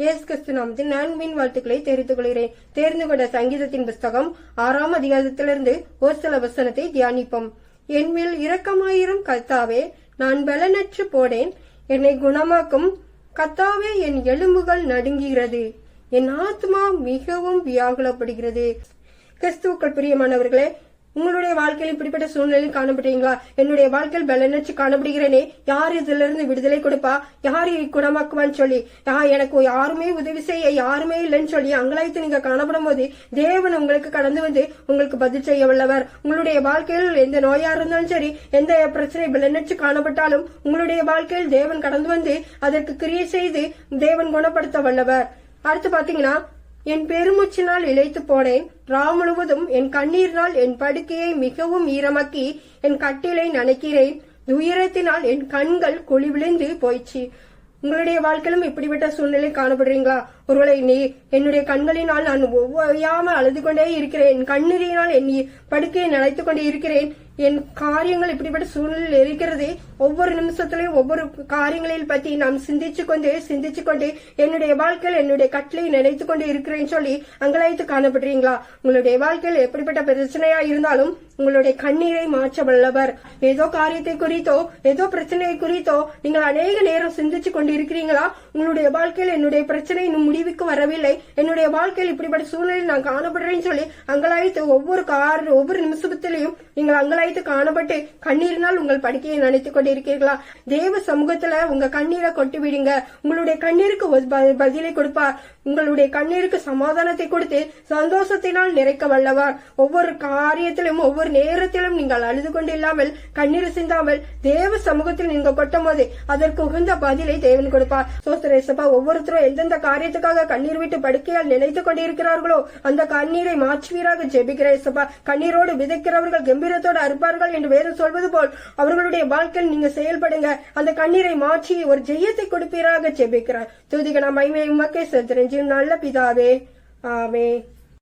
இயேசு கிறிஸ்து நாமத்தில் நான்கின் வாழ்த்துக்களை தெரிந்து கொள்கிறேன். தேர்ந்து கொண்ட சங்கீதத்தின் புஸ்தகம் ஆறாம் அதிகாரத்திலிருந்து ஒரு சில வசனத்தை தியானிப்போம். என் மேல் இரக்கமாயிரும் கத்தாவே நான் பலனற்று போடேன். என்னை குணமாக்கும் கத்தாவே என் எலும்புகள் நடுங்குகிறது. என் ஆத்மா மிகவும் வியாகுலப்படுகிறது. கிறிஸ்துவுக்கள் பிரியமானவர்களே உங்களுடைய வாழ்க்கையில் இப்படிப்பட்ட சூழ்நிலையில் காணப்படுறீங்களா என்னுடைய வாழ்க்கையில் பலனற்று காணப்படுகிறேனே. யார் இதுல இருந்து விடுதலை கொடுப்பா? யார் குணமாக்குவான்னு சொல்லி? எனக்கு யாருமே உதவி செய்ய யாருமே இல்லைன்னு சொல்லி அங்கலாய்த்து நீங்க காணப்படும் போது தேவன் உங்களுக்கு கடந்து வந்து உங்களுக்கு பதில் செய்ய வல்லவர். உங்களுடைய வாழ்க்கையில் எந்த நோயா இருந்தாலும் சரி எந்த பிரச்சனை பலனற்று காணப்பட்டாலும் உங்களுடைய வாழ்க்கையில் தேவன் கடந்து வந்து அதற்கு கிரியை செய்து தேவன் குணப்படுத்த வல்லவர். அடுத்து பாத்தீங்கன்னா என் பெருமூச்சினால் இழைத்து போனேன். ரா முழுவதும் என் கண்ணீரினால் என் படுக்கையை மிகவும் ஈரமாக்கி என் கட்டிலை நனைக்கிறேன். துயரத்தினால் என் கண்கள் குழி விழுந்து போயிடுச்சு உங்களுடைய வாழ்க்கையிலும் இப்படிப்பட்ட சூழ்நிலை காணப்படுறீங்களா? ஒருவேளை நீ என்னுடைய கண்களினால் நான் ஒவ்வையாமல் அழுது கொண்டே இருக்கிறேன் என் கண்ணீரினால் என் படுக்கையை நனைத்துக் கொண்டே இருக்கிறேன் என் காரியங்கள் இப்படிப்பட்ட சூழ்நிலையில் இருக்கிறது. ஒவ்வொரு நிமிஷத்திலையும் ஒவ்வொரு காரியங்களில் பற்றி நாம் சிந்திச்சு கொண்டு சிந்திச்சு கொண்டே என்னுடைய வாழ்க்கையில் என்னுடைய கட்டளை நினைத்து கொண்டே இருக்கிறேன்னு சொல்லி அங்கலாய்த்து காணப்படுறீங்களா? உங்களுடைய வாழ்க்கையில் எப்படிப்பட்ட பிரச்சனையா இருந்தாலும் உங்களுடைய கண்ணீரை மாற்ற வல்லவர். ஏதோ காரியத்தை குறித்தோ ஏதோ பிரச்சனையை குறித்தோ நீங்கள் அநேக நேரம் சிந்திச்சு கொண்டு இருக்கிறீங்களா உங்களுடைய வாழ்க்கையில் என்னுடைய பிரச்சனை இன்னும் முடிவுக்கு வரவில்லை. என்னுடைய வாழ்க்கையில் இப்படிப்பட்ட சூழ்நிலையில் நான் காணப்படுறேன்னு சொல்லி அங்கலாய்த்து ஒவ்வொரு கார் ஒவ்வொரு நிமிஷத்திலையும் நீங்கள் அங்கலாய்த்து காணப்பட்டு கண்ணீரினால் உங்கள் படுக்கையை நினைத்துக் கொண்டிருக்கிறீர்களா தேவ சமூகத்துல உங்க கண்ணீரை கொட்டி விடுங்க உங்களுடைய கண்ணீருக்கு பதிலை கொடுப்பார் உங்களுடைய கண்ணீருக்கு சமாதானத்தை கொடுத்து சந்தோஷத்தினால் நிறைக்க வல்லவர். ஒவ்வொரு காரியத்திலும் ஒவ்வொரு நேரத்திலும் நீங்கள் அழுது கொண்டில்லாமல் கண்ணீர் சிந்தாமல் தேவ சமூகத்தில் நீங்க கொட்டும் போது அதற்கு உகந்த பதிலை தேவன் கொடுப்பார். சோஸ்திரேசப்பா ஒவ்வொருத்தரும் எந்தெந்த காரியத்துக்காக கண்ணீர் விட்டு படுக்கையால் நினைத்துக் கொண்டிருக்கிறார்களோ அந்த கண்ணீரை மாற்றுவீராக ஜெபிக்கிறேசப்பா கண்ணீரோடு விதைக்கிறவர்கள் கம்பீரத்தோடு அறுப்பார்கள் என்று வேதம் சொல்வது போல் அவர்களுடைய வாழ்க்கையில் நீங்க செயல்படுங்க. அந்த கண்ணீரை மாற்றி ஒரு ஜெயத்தை கொடுப்பீராக ஜெபிக்கிறார். துதிக நான் மைமை உமக்கே செலுத்துறேன் நல்ல பிதாவே. ஆமே